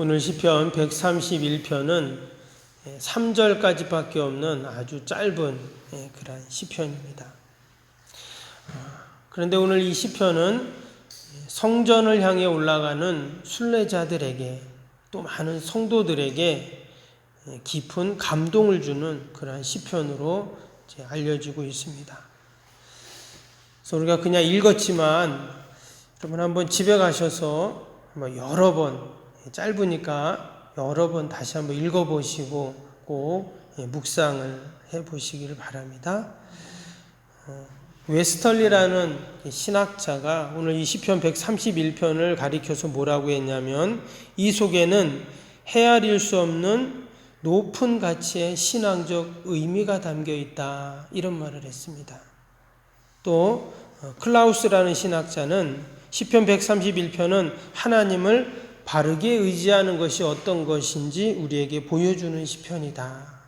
오늘 시편 131편은 3절까지밖에 없는 아주 짧은 예, 그러한 시편입니다. 아, 그런데 오늘 이 시편은 성전을 향해 올라가는 순례자들에게 또 많은 성도들에게 예, 깊은 감동을 주는 그러한 시편으로 알려지고 있습니다. 그래서 우리가 그냥 읽었지만 여러분 한번 집에 가셔서 여러 번 짧으니까 여러 번 다시 한번 읽어보시고 꼭 예, 묵상을 해보시기를 바랍니다. 어, 웨스털리라는 신학자가 오늘 이 시편 131편을 가리켜서 뭐라고 했냐면 이 속에는 헤아릴 수 없는 높은 가치의 신앙적 의미가 담겨 있다 이런 말을 했습니다. 또 어, 클라우스라는 신학자는 시편 131편은 하나님을 바르게 의지하는 것이 어떤 것인지 우리에게 보여주는 시편이다.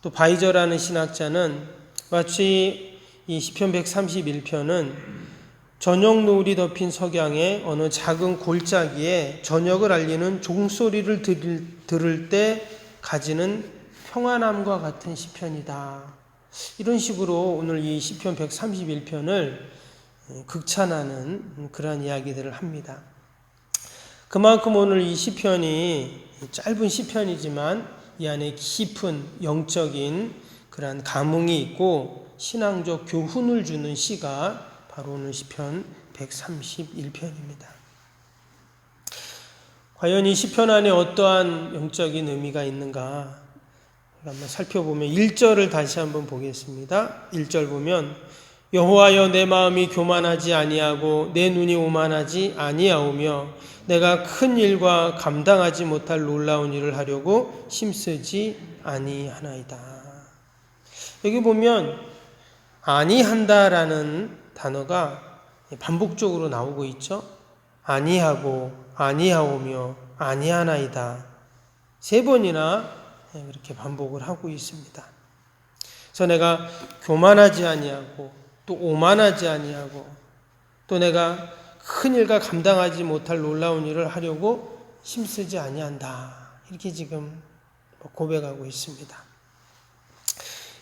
또 바이저라는 신학자는 마치 이 시편 131편은 저녁 노을이 덮인 석양의 어느 작은 골짜기에 저녁을 알리는 종소리를 들을, 들을 때 가지는 평안함과 같은 시편이다. 이런 식으로 오늘 이 시편 131편을 극찬하는 그러한 이야기들을 합니다. 그만큼 오늘 이 시편이 짧은 시편이지만 이 안에 깊은 영적인 그러한 감흥이 있고 신앙적 교훈을 주는 시가 바로 오늘 시편 131편입니다. 과연 이 시편 안에 어떠한 영적인 의미가 있는가? 한번 살펴보면 1절을 다시 한번 보겠습니다. 1절 보면 여호와여 내 마음이 교만하지 아니하고 내 눈이 오만하지 아니하오며 내가 큰 일과 감당하지 못할 놀라운 일을 하려고 힘쓰지 아니하나이다. 여기 보면 아니한다라는 단어가 반복적으로 나오고 있죠. 아니하고 아니하오며 아니하나이다. 세 번이나 이렇게 반복을 하고 있습니다. 그래서 내가 교만하지 아니하고 또 오만하지 아니하고 또 내가 큰 일과 감당하지 못할 놀라운 일을 하려고 힘쓰지 아니한다. 이렇게 지금 고백하고 있습니다.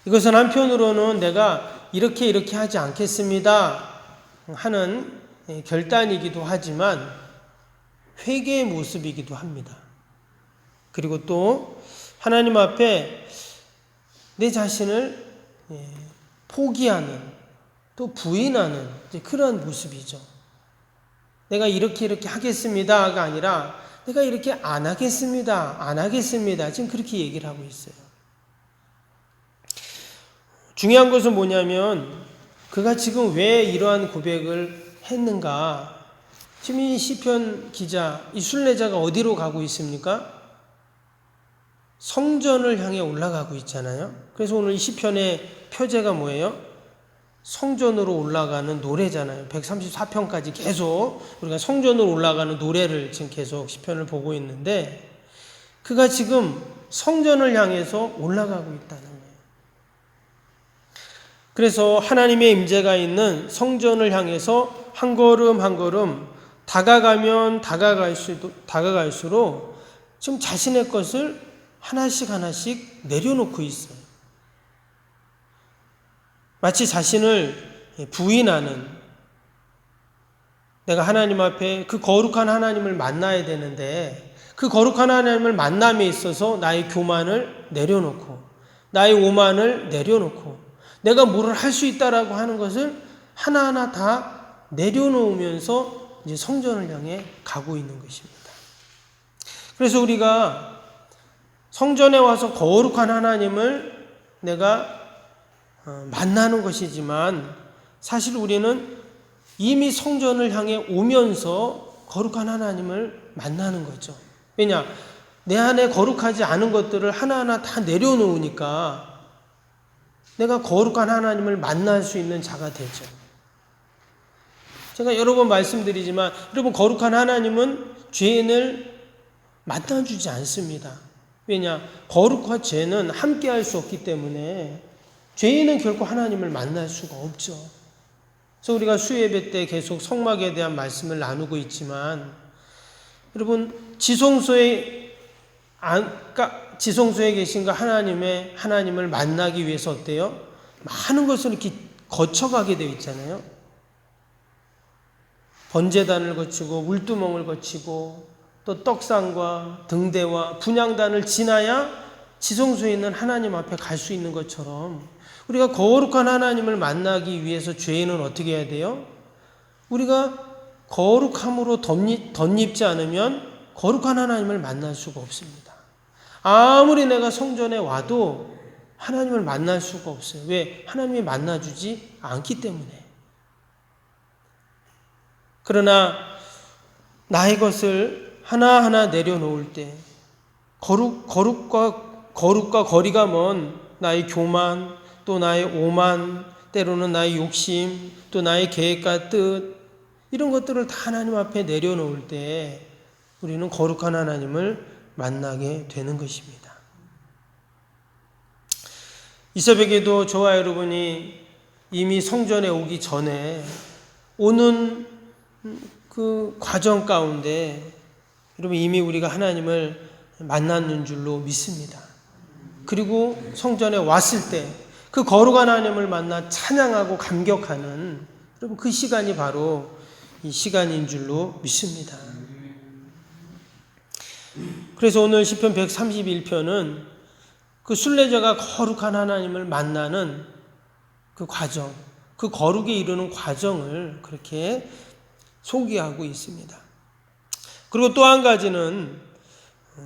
이것은 한편으로는 내가 이렇게 이렇게 하지 않겠습니다 하는 결단이기도 하지만 회개의 모습이기도 합니다. 그리고 또 하나님 앞에 내 자신을 포기하는 또 부인하는 그러한 모습이죠. 내가 이렇게 이렇게 하겠습니다가 아니라 내가 이렇게 안 하겠습니다. 안 하겠습니다. 지금 그렇게 얘기를 하고 있어요. 중요한 것은 뭐냐면 그가 지금 왜 이러한 고백을 했는가? 지금 이 시편 기자, 이 순례자가 어디로 가고 있습니까? 성전을 향해 올라가고 있잖아요. 그래서 오늘 이 시편의 표제가 뭐예요? 성전으로 올라가는 노래잖아요. 134편까지 계속 우리가 성전으로 올라가는 노래를 지금 계속 시편을 보고 있는데 그가 지금 성전을 향해서 올라가고 있다는 거예요. 그래서 하나님의 임재가 있는 성전을 향해서 한 걸음 한 걸음 다가가면 다가갈수록 다가갈수록 지금 자신의 것을 하나씩 하나씩 내려놓고 있어요. 마치 자신을 부인하는 내가 하나님 앞에 그 거룩한 하나님을 만나야 되는데 그 거룩한 하나님을 만남에 있어서 나의 교만을 내려놓고 나의 오만을 내려놓고 내가 뭐를 할 수 있다라고 하는 것을 하나하나 다 내려놓으면서 이제 성전을 향해 가고 있는 것입니다. 그래서 우리가 성전에 와서 거룩한 하나님을 내가 어, 만나는 것이지만 사실 우리는 이미 성전을 향해 오면서 거룩한 하나님을 만나는 거죠. 왜냐? 내 안에 거룩하지 않은 것들을 하나하나 다 내려놓으니까 내가 거룩한 하나님을 만날 수 있는 자가 되죠. 제가 여러 번 말씀드리지만 여러분 거룩한 하나님은 죄인을 만나주지 않습니다. 왜냐? 거룩과 죄는 함께 할 수 없기 때문에 죄인은 결코 하나님을 만날 수가 없죠. 그래서 우리가 수예배 때 계속 성막에 대한 말씀을 나누고 있지만 여러분 지성소에 안, 까- 지성소에 계신 그 하나님의 하나님을 만나기 위해서 어때요? 많은 것을 이렇게 거쳐가게 되어 있잖아요. 번제단을 거치고 물두멍을 거치고 또 떡상과 등대와 분양단을 지나야 지성소에 있는 하나님 앞에 갈 수 있는 것처럼 우리가 거룩한 하나님을 만나기 위해서 죄인은 어떻게 해야 돼요? 우리가 거룩함으로 덧입, 덧입 지 않으면 거룩한 하나님을 만날 수가 없습니다. 아무리 내가 성전에 와도 하나님을 만날 수가 없어요. 왜? 하나님이 만나주지 않기 때문에. 그러나 나의 것을 하나하나 내려놓을 때 거룩, 거룩과, 거룩과 거리가 먼 나의 교만, 또 나의 오만, 때로는 나의 욕심, 또 나의 계획과 뜻, 이런 것들을 다 하나님 앞에 내려놓을 때 우리는 거룩한 하나님을 만나게 되는 것입니다. 이 새벽에도 저와 여러분이 이미 성전에 오기 전에 오는 그 과정 가운데 여러분 이미 우리가 하나님을 만났는 줄로 믿습니다. 그리고 성전에 왔을 때 그 거룩한 하나님을 만나 찬양하고 감격하는 여러분 그 시간이 바로 이 시간인 줄로 믿습니다. 그래서 오늘 시편 131편은 그 순례자가 거룩한 하나님을 만나는 그 과정, 그 거룩에 이르는 과정을 그렇게 소개하고 있습니다. 그리고 또 한 가지는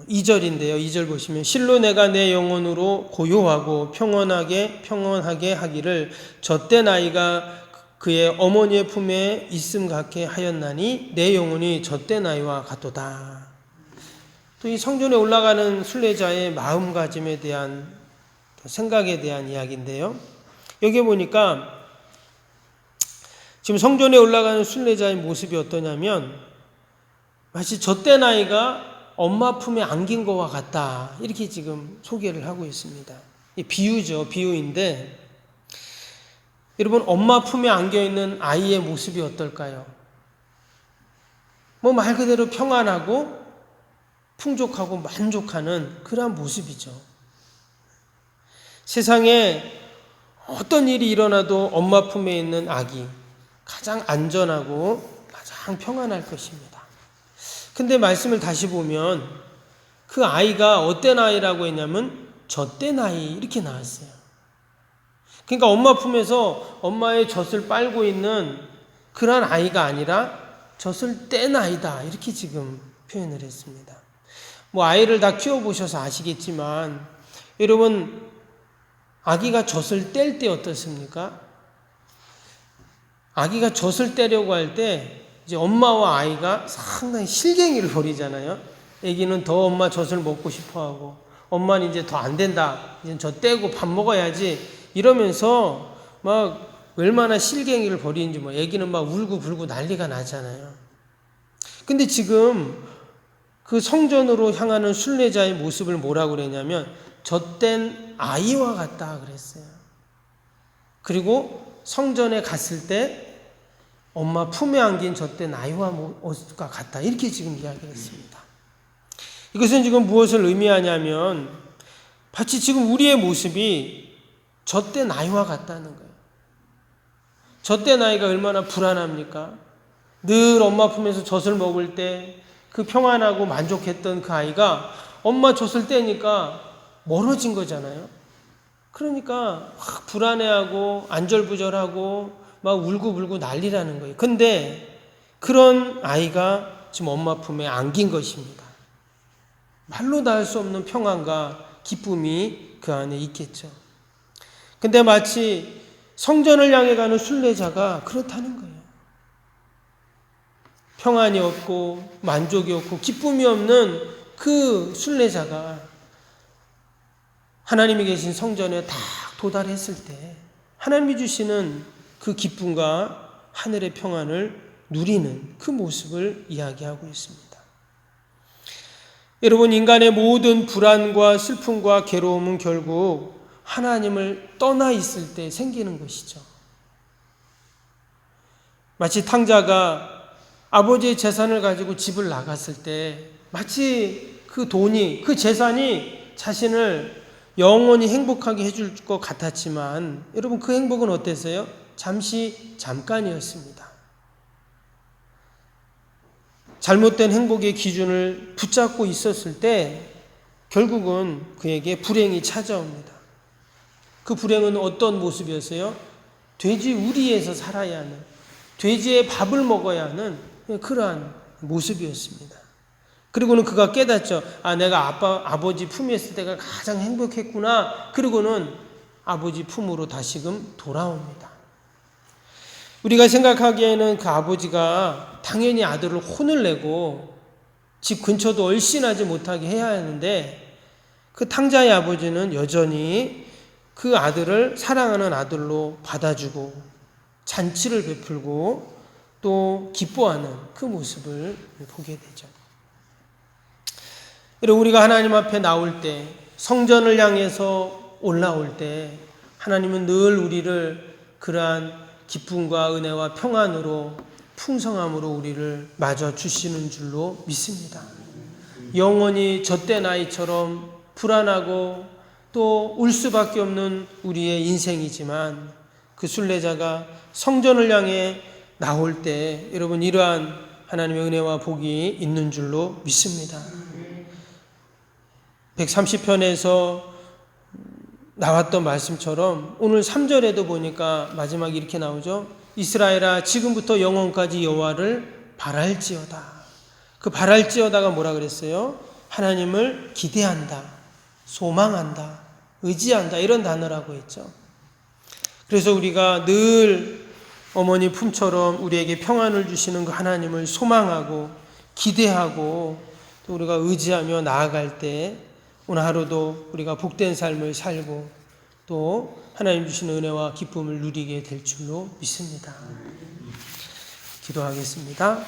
2절인데요. 2절 보시면 실로 내가 내 영혼으로 고요하고 평온하게 평온하게 하기를 젖된 아이가 그의 어머니의 품에 있음 같게 하였나니 내 영혼이 젖된 아이와 같도다. 또 이 성전에 올라가는 순례자의 마음가짐에 대한 생각에 대한 이야기인데요. 여기 보니까 지금 성전에 올라가는 순례자의 모습이 어떠냐면 마치 젖된 아이가 엄마 품에 안긴 것과 같다. 이렇게 지금 소개를 하고 있습니다. 비유죠. 비유인데 여러분 엄마 품에 안겨 있는 아이의 모습이 어떨까요? 뭐 말 그대로 평안하고 풍족하고 만족하는 그러한 모습이죠. 세상에 어떤 일이 일어나도 엄마 품에 있는 아기 가장 안전하고 가장 평안할 것입니다. 근데 말씀을 다시 보면 그 아이가 어떤 아이라고 했냐면 젖된 아이 이렇게 나왔어요. 그러니까 엄마 품에서 엄마의 젖을 빨고 있는 그러한 아이가 아니라 젖을 뗀 아이다 이렇게 지금 표현을 했습니다. 뭐 아이를 다 키워보셔서 아시겠지만 여러분 아기가 젖을 뗄 때 어떻습니까? 아기가 젖을 떼려고 할 때 이제 엄마와 아이가 상당히 실갱이를 벌이잖아요. 아기는 더 엄마 젖을 먹고 싶어 하고 엄마는 이제 더 안 된다. 이제 젖 떼고 밥 먹어야지 이러면서 막 얼마나 실갱이를 벌이는지 뭐 아기는 막 울고 불고 난리가 나잖아요. 근데 지금 그 성전으로 향하는 순례자의 모습을 뭐라고 그랬냐면 젖된 아이와 같다 그랬어요. 그리고 성전에 갔을 때 엄마 품에 안긴 젖된 아이와 모습과 같다. 이렇게 지금 이야기를 했습니다. 이것은 지금 무엇을 의미하냐면 마치 지금 우리의 모습이 젖된 아이와 같다는 거예요. 젖된 아이가 얼마나 불안합니까? 늘 엄마 품에서 젖을 먹을 때 그 평안하고 만족했던 그 아이가 엄마 젖을 떼니까 멀어진 거잖아요. 그러니까 막 불안해하고 안절부절하고 막 울고불고 난리라는 거예요. 근데 그런 아이가 지금 엄마 품에 안긴 것입니다. 말로 다 할 수 없는 평안과 기쁨이 그 안에 있겠죠. 근데 마치 성전을 향해 가는 순례자가 그렇다는 거예요. 평안이 없고 만족이 없고 기쁨이 없는 그 순례자가 하나님이 계신 성전에 다 도달했을 때 하나님이 주시는 그 기쁨과 하늘의 평안을 누리는 그 모습을 이야기하고 있습니다. 여러분, 인간의 모든 불안과 슬픔과 괴로움은 결국 하나님을 떠나 있을 때 생기는 것이죠. 마치 탕자가 아버지의 재산을 가지고 집을 나갔을 때 마치 그 돈이 그 재산이 자신을 영원히 행복하게 해줄 것 같았지만 여러분 그 행복은 어땠어요? 잠시 잠깐이었습니다. 잘못된 행복의 기준을 붙잡고 있었을 때 결국은 그에게 불행이 찾아옵니다. 그 불행은 어떤 모습이었어요? 돼지 우리에서 살아야 하는, 돼지의 밥을 먹어야 하는 그러한 모습이었습니다. 그리고는 그가 깨닫죠. 아, 내가 아빠, 아버지 품에 있을 때가 가장 행복했구나. 그리고는 아버지 품으로 다시금 돌아옵니다. 우리가 생각하기에는 그 아버지가 당연히 아들을 혼을 내고 집 근처도 얼씬하지 못하게 해야 하는데 그 탕자의 아버지는 여전히 그 아들을 사랑하는 아들로 받아주고 잔치를 베풀고 또 기뻐하는 그 모습을 보게 되죠. 여러분 우리가 하나님 앞에 나올 때 성전을 향해서 올라올 때 하나님은 늘 우리를 그러한 기쁨과 은혜와 평안으로 풍성함으로 우리를 맞아 주시는 줄로 믿습니다. 영원히 젖된 아이처럼 불안하고 또 울 수밖에 없는 우리의 인생이지만 그 순례자가 성전을 향해 나올 때 여러분 이러한 하나님의 은혜와 복이 있는 줄로 믿습니다. 130편에서 나왔던 말씀처럼 오늘 3절에도 보니까 마지막에 이렇게 나오죠. 이스라엘아 지금부터 영원까지 여호와를 바랄지어다. 그 바랄지어다가 뭐라 그랬어요? 하나님을 기대한다. 소망한다. 의지한다. 이런 단어라고 했죠. 그래서 우리가 늘 어머니 품처럼 우리에게 평안을 주시는 그 하나님을 소망하고 기대하고 또 우리가 의지하며 나아갈 때 오늘 하루도 우리가 복된 삶을 살고 또 하나님 주시는 은혜와 기쁨을 누리게 될 줄로 믿습니다. 기도하겠습니다.